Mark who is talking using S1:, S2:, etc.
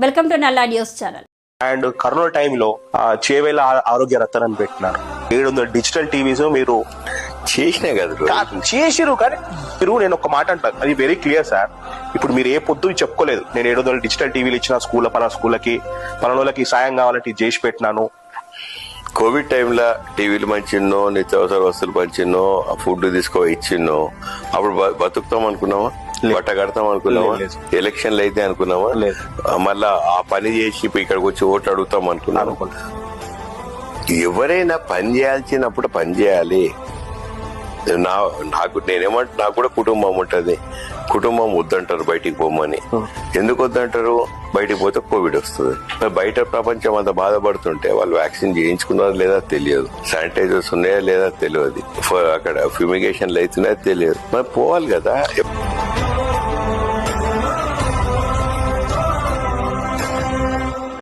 S1: Welcome to Nalla news channel.
S2: And corona టైంలో ఆ, చేవేల ఆరోగ్య రత్న అని పెట్టినారు. ఏడు వందల డిజిటల్ టీవీస్ మీరు
S3: చేసినా కదా
S2: చేసిరు కానీ మీరు నేను ఒక మాట అంటాను అది వెరీ క్లియర్ సార్ ఇప్పుడు మీరు ఏ పొద్దు చెప్పుకోలేదు. నేను ఏడు వందల డిజిటల్ టీవీలు ఇచ్చిన స్కూల్ పలానా స్కూళ్ళకి పలానోళ్ళకి సాయం కావాలంటే చేసి పెట్టినాను.
S3: కోవిడ్ టైంలో టీవీలు మంచిన్నో నిత్యావసర వస్తువులు పంచిన్నో ఫుడ్ తీసుకో ఇచ్చిన్నో అప్పుడు బ- బతుకుతాం అనుకున్నావా? బట్ట కడతాం అనుకున్నావా? ఎలక్షన్లు అయితే అనుకున్నావా? మళ్ళా ఆ పని చేసి ఇక్కడికి వచ్చి ఓట్లు అడుగుతాం అనుకున్నావా?
S2: అనుకుంటా
S3: ఎవరైనా పని చేయాల్సినప్పుడు పని చేయాలి. నా నాకు నేనేమంట నాకు కూడా కుటుంబం ఉంటది. కుటుంబం వద్దంటారు బయటికి పోమని. ఎందుకు వద్దంటారు? బయటికి పోతే కోవిడ్ వస్తుంది. మరి బయట ప్రపంచం అంత బాధపడుతుంటే వాళ్ళు వ్యాక్సిన్ చేయించుకున్నారా లేదా తెలియదు. శానిటైజర్స్ ఉన్నాయా లేదా తెలియదు. అక్కడ ఫ్యూమిగేషన్లు అవుతున్నాయా తెలియదు. మరి పోవాలి కదా.